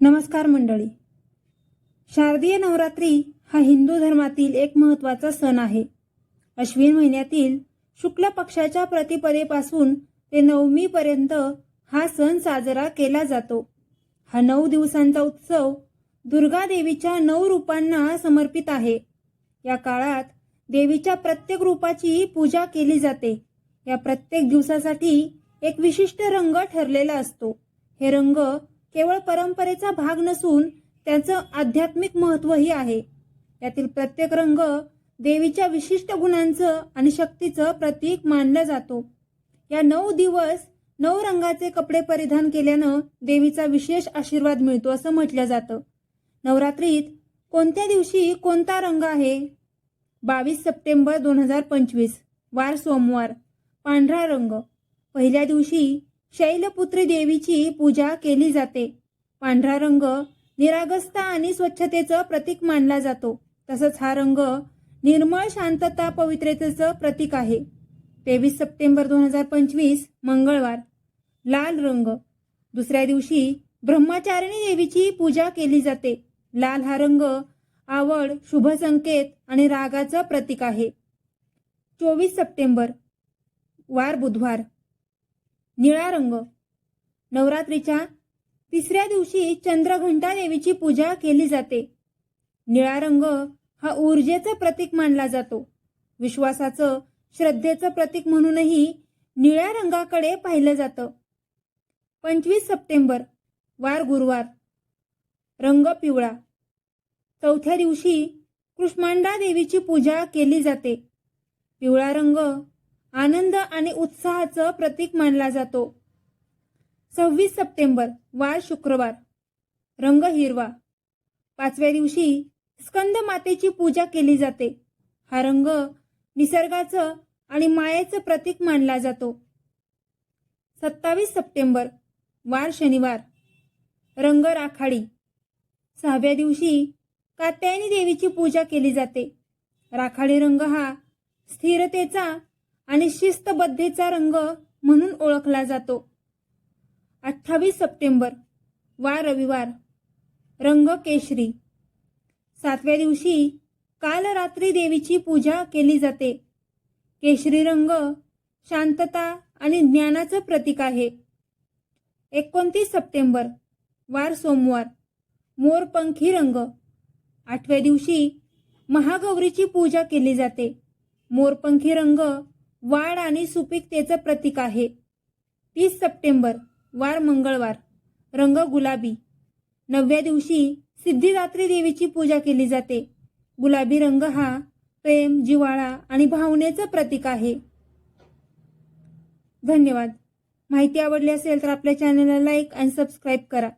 नमस्कार मंडळी. शारदीय नवरात्री हा हिंदू धर्मातील एक महत्त्वाचा सण आहे. अश्विन महिन्यातील शुक्ल पक्षाच्या प्रतिपदेपासून ते नवमीपर्यंत हा सण साजरा केला जातो. हा नऊ दिवसांचा उत्सव दुर्गा देवीच्या नऊ रूपांना समर्पित आहे. या काळात देवीच्या प्रत्येक रूपाची पूजा केली जाते. या प्रत्येक दिवसासाठी एक विशिष्ट रंग ठरलेला असतो. हे रंग केवळ परंपरेचा भाग नसून त्याचं आध्यात्मिक महत्वही आहे. यातील प्रत्येक रंग देवीच्या विशिष्ट गुणांचं आणि शक्तीचं प्रतीक मानला जातो. या नऊ दिवस नऊ रंगाचे कपडे परिधान केल्यानं देवीचा विशेष आशीर्वाद मिळतो असं म्हटलं जातं. नवरात्रीत कोणत्या दिवशी कोणता रंग आहे? बावीस सप्टेंबर दोन हजार पंचवीस वार सोमवार पांढरा रंग. पहिल्या दिवशी शैलपुत्री देवीची पूजा केली जाते. पांढरा रंग निरागस्ता आणि स्वच्छतेचं प्रतीक मानला जातो. तसंच हा रंग निर्मळ शांतता पवित्रतेचं प्रतीक आहे. तेवीस सप्टेंबर दोन हजार पंचवीस मंगळवार. लाल रंग. दुसऱ्या दिवशी ब्रह्मचारिणी देवीची पूजा केली जाते. लाल हा रंग आवड शुभ संकेत आणि रागाचं प्रतीक आहे. चोवीस सप्टेंबर. वार बुधवार. निळा रंग. नवरात्रीच्या तिसऱ्या दिवशी चंद्रघंटा देवीची पूजा केली जाते. निळा रंग हा ऊर्जेचं प्रतीक मानला जातो. विश्वासाचं श्रद्धेचं प्रतीक म्हणूनही निळ्या रंगाकडे पाहिलं जातं. पंचवीस सप्टेंबर वार गुरुवार. रंग पिवळा. चौथ्या दिवशी कृष्मांडा देवीची पूजा केली जाते. पिवळा रंग आनंद आणि उत्साहाचं प्रतीक मानला जातो. सव्वीस सप्टेंबर वार शुक्रवार रंग हिरवा. पाचव्या दिवशी स्कंद मातेची पूजा केली जाते. हा रंग निसर्गाचं आणि मायेचं प्रतीक मानला जातो. सत्तावीस सप्टेंबर वार शनिवार रंग राखाडी. सहाव्या दिवशी कात्यायनी देवीची पूजा केली जाते. राखाडी रंग हा स्थिरतेचा आणि शिस्तबद्धेचा रंग म्हणून ओळखला जातो. अठ्ठावीस सप्टेंबर वार रविवार रंग केशरी सातव्या दिवशी काल रात्री देवीची पूजा केली जाते. केशरी रंग शांतता आणि ज्ञानाचं प्रतीक आहे. एकोणतीस सप्टेंबर वार सोमवार मोरपंखी रंग. आठव्या दिवशी महागौरीची पूजा केली जाते. मोरपंखी रंग वाढ आणि सुपीकतेचं प्रतीक आहे. तीस सप्टेंबर वार मंगळवार रंग गुलाबी. नवव्या दिवशी सिद्धिदात्री देवीची पूजा केली जाते. गुलाबी रंग हा प्रेम जिव्हाळा आणि भावनेचं प्रतीक आहे. धन्यवाद. माहिती आवडली असेल तर आपल्या चॅनलला लाईक आणि सबस्क्राईब करा.